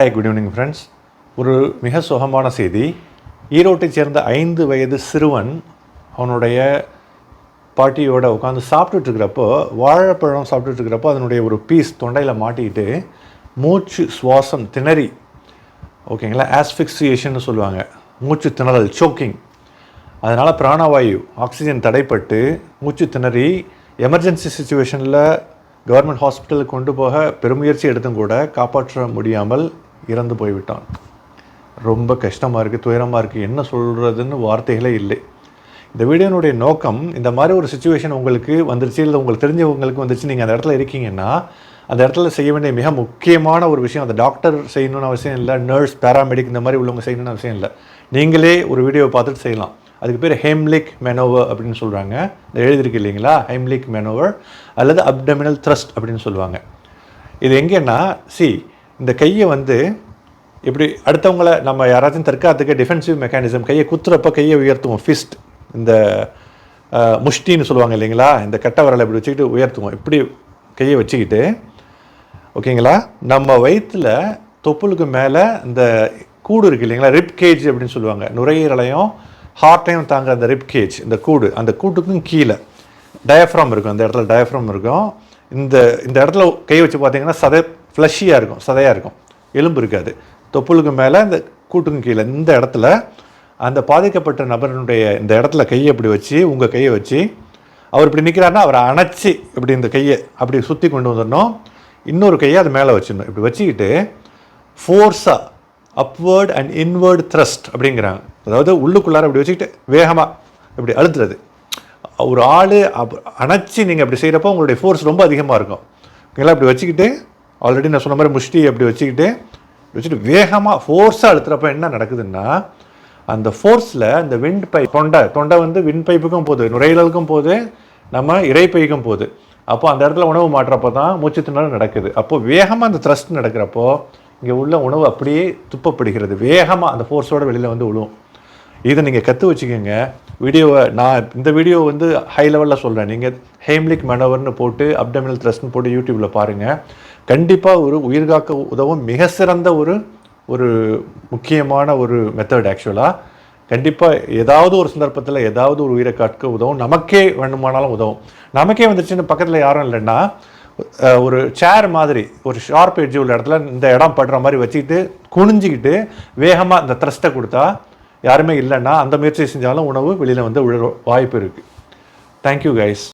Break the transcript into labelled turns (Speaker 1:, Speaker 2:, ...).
Speaker 1: Hi good evening friends ஒரு மிக சுகமான செய்தி. ஈரோட்டைச் சேர்ந்த ஐந்து வயது சிறுவன் அவனுடைய பாட்டியோட உட்காந்து சாப்பிட்டுட்டுருக்கிறப்போ வாழைப்பழம் சாப்பிட்டுட்டுருக்கிறப்போ அதனுடைய ஒரு பீஸ் தொண்டையில் மாட்டிக்கிட்டு மூச்சு சுவாசம் திணறி ஓகேங்களா? ஆஸ்பிக்சியேஷன் சொல்லுவாங்க. மூச்சு திணறல் சோக்கிங் அதனால் பிராணவாயு ஆக்சிஜன் தடைப்பட்டு மூச்சு திணறி எமர்ஜென்சி சுச்சுவேஷனில் கவர்மெண்ட் ஹாஸ்பிட்டலுக்கு கொண்டு போக பெருமுயற்சி எடுத்தும் கூட காப்பாற்ற முடியாமல் இறந்து போய்விட்டான். ரொம்ப கஷ்டமாக இருக்குது துயரமாக இருக்குது என்ன சொல்கிறதுன்னு வார்த்தைகளே இல்லை. இந்த வீடியோனுடைய நோக்கம் இந்த மாதிரி ஒரு சுச்சுவேஷன் உங்களுக்கு வந்துருச்சு இல்லை உங்களுக்கு தெரிஞ்சவங்களுக்கு வந்துருச்சு நீங்கள் அந்த இடத்துல இருக்கீங்கன்னா அந்த இடத்துல செய்ய வேண்டிய மிக முக்கியமான ஒரு விஷயம் அந்த டாக்டர் செய்யணும்னு அவசியம் இல்லை நர்ஸ் பேராமெடிக் இந்த மாதிரி உள்ளவங்க செய்யணும்னு அவசியம் இல்லை. நீங்களே ஒரு வீடியோவை பார்த்துட்டு செய்யலாம். அதுக்கு பேர் ஹெம்லிக் மெனோவர் அப்படின்னு சொல்கிறாங்க எழுதியிருக்கு இல்லைங்களா? ஹெம்லிக் மெனோவர் அல்லது அப்டமினல் த்ரஸ்ட் அப்படின்னு சொல்லுவாங்க. இது எங்கேன்னா சி இந்த கையை வந்து இப்படி அடுத்தவங்கள நம்ம யாராச்சும் தற்காத்துக்கு டிஃபென்சிவ் மெக்கானிசம் கையை குத்துறப்ப கையை உயர்த்துவோம். ஃபிஸ்ட் இந்த முஷ்டின்னு சொல்லுவாங்க இல்லைங்களா? இந்த கட்டை வரலை இப்படி வச்சுக்கிட்டு உயர்த்துவோம். இப்படி கையை வச்சுக்கிட்டு ஓகேங்களா? நம்ம வயிற்றில் தொப்புளுக்கு மேலே இந்த கூடு இருக்கு இல்லைங்களா? ரிப் கேஜ் அப்படின்னு சொல்லுவாங்க. நுரையீரலையும் ஹார்ட்டையும் தாங்க அந்த ரிப் கேஜ் இந்த கூடு. அந்த கூட்டுக்கும் கீழே டயஃப்ராம் இருக்கும். அந்த இடத்துல டயஃப்ராம் இருக்கும். இந்த இந்த இடத்துல கை வச்சு பார்த்தீங்கன்னா சதை ஃப்ளஷியாக இருக்கும் சதையாக இருக்கும். எலும்பு இருக்காது. தொப்புளுக்கு மேலே இந்த கூட்டுக்கும் கீழே இந்த இடத்துல அந்த பாதிக்கப்பட்ட நபரினுடைய இந்த இடத்துல கையை இப்படி வச்சு உங்கள் கையை வச்சு அவர் இப்படி நிற்கிறாருன்னா அவரை அணைச்சி இப்படி இந்த கையை அப்படி சுற்றி கொண்டு வந்துடணும். இன்னொரு கையை அது மேலே வச்சிடணும். இப்படி வச்சுக்கிட்டு ஃபோர்ஸாக அப்வேர்ட் அண்ட் இன்வேர்ட் த்ரஸ்ட் அப்படிங்கிறாங்க. அதாவது உள்ளுக்குள்ளார இப்படி வச்சுக்கிட்டு வேகமாக இப்படி அழுத்துறது. ஒரு ஆள் அப் அணைச்சி நீங்கள் அப்படி செய்கிறப்போ உங்களுடைய ஃபோர்ஸ் ரொம்ப அதிகமாக இருக்கும். ஓகேங்களா இப்படி வச்சுக்கிட்டு ஆல்ரெடி நான் சொன்ன மாதிரி முஷ்டி அப்படி வச்சுக்கிட்டு வச்சுட்டு வேகமாக ஃபோர்ஸாக அழுத்துறப்ப என்ன நடக்குதுன்னா அந்த ஃபோர்ஸில் அந்த விண்ட் பைப் தொண்டை தொண்டை வந்து விண்ட் பைப்புக்கும் போகுது நுரையீரலுக்கும் போகுது நம்ம இறைப்பைக்கும் போகுது. அப்போ அந்த இடத்துல உணவு மாற்றப்போ தான் மூச்சு திணறல் நடக்குது. அப்போது வேகமாக அந்த த்ரஸ்ட் நடக்கிறப்போ இங்கே உள்ள உணவு அப்படியே துப்பப்படுகிறது. வேகமாக அந்த ஃபோர்ஸோட வெளியில் வந்து விழுவும் இதை நீங்கள் கற்று வச்சுக்கோங்க. வீடியோவை நான் இந்த வீடியோ வந்து ஹை லெவலில் சொல்கிறேன் நீங்கள் ஹேம்லிக் மனோவர்னு போட்டு அப்டமினல் த்ரஸ்ட்னு போட்டு யூடியூப்பில் பாருங்கள் கண்டிப்பாக ஒரு உயிர்காக்க உதவும் மிக சிறந்த ஒரு ஒரு முக்கியமான ஒரு மெத்தட் ஆக்சுவலாக கண்டிப்பாக ஏதாவது ஒரு சந்தர்ப்பத்தில் ஏதாவது ஒரு உயிரை காக்க உதவும். நமக்கே வேணுமானாலும் உதவும். நமக்கே வந்துச்சுன்னு பக்கத்தில் யாரும் இல்லைன்னா ஒரு சேர் மாதிரி ஒரு ஷார்ப் எட்ஜ் உள்ள இடத்துல இந்த இடம் படுற மாதிரி வச்சுக்கிட்டு குனிஞ்சிக்கிட்டு வேகமாக இந்த த்ரஸ்ட்டை கொடுத்தா யாருமே இல்லைன்னா அந்த முயற்சி செஞ்சாலும் உணவு வெளியில் வந்து விழ வாய்ப்பு இருக்குது தேங்க்யூ கைஸ்